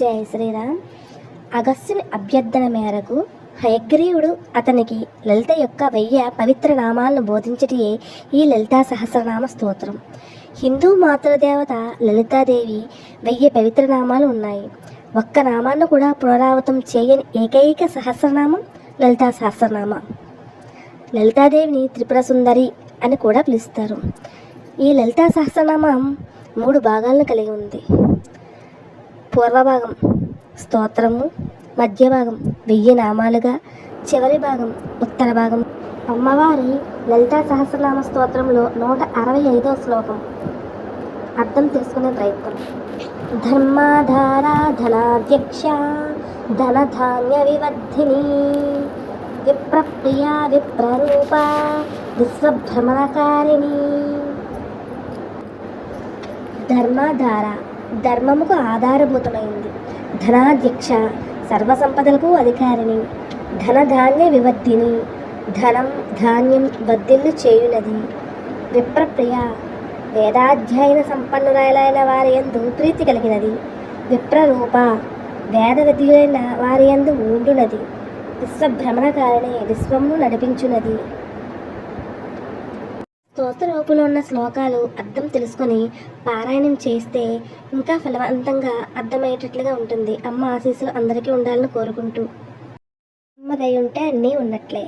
జయ శ్రీరామ్. అగస్త్యుని అభ్యర్థన మేరకు హయగ్రీవుడు అతనికి లలిత యొక్క వెయ్య పవిత్ర నామాలను బోధించటియే ఈ లలితా సహస్రనామ స్తోత్రం. హిందూ మాతృదేవత లలితాదేవి వెయ్యి పవిత్ర నామాలు ఉన్నాయి. ఒక్క నామాన్ని కూడా పునరావృతం చేయని ఏకైక సహస్రనామం లలితా సహస్రనామ. లలితాదేవిని త్రిపుర సుందరి అని కూడా పిలుస్తారు. ఈ లలితా సహస్రనామం మూడు భాగాలను కలిగి ఉంది. పూర్వభాగం స్తోత్రము మధ్య భాగం వెయ్యి నామాలుగా చివరి భాగం ఉత్తర భాగం. అమ్మవారి లలితా సహస్రనామ స్తోత్రంలో నూట అరవై ఐదో శ్లోకం. అర్థం తెలుసుకునే ప్రయత్నం. ధర్మాధారా ధనాధ్యక్ష ధనధాన్య వివర్ధిని విప్రప్రియ విప్రరూప విశ్వభ్రమణకారిణి. ధర్మాధార ధర్మముకు ఆధారభూతమైంది. ధనాధ్యక్ష సర్వసంపదలకు అధికారిని ధనధాన్య వివర్ధిని ధనం ధాన్యం వద్దిల్లు చేయునది. విప్రప్రియ వేదాధ్యయన సంపన్నురాలైన వారి ఎందు ప్రీతి కలిగినది. విప్రరూప వేద విధులైన వారి యందు ఉండునది విశ్వభ్రమణకారిణి విశ్వమును నడిపించునది. స్తోత్ర రూపంలో ఉన్న శ్లోకాలు అర్థం తెలుసుకొని పారాయణం చేస్తే ఇంకా ఫలవంతంగా అర్థమయ్యేటట్లుగా ఉంటుంది. అమ్మ ఆశీస్సులు అందరికీ ఉండాలని కోరుకుంటూ. అమ్మదై ఉంటే అన్నీ ఉన్నట్లే.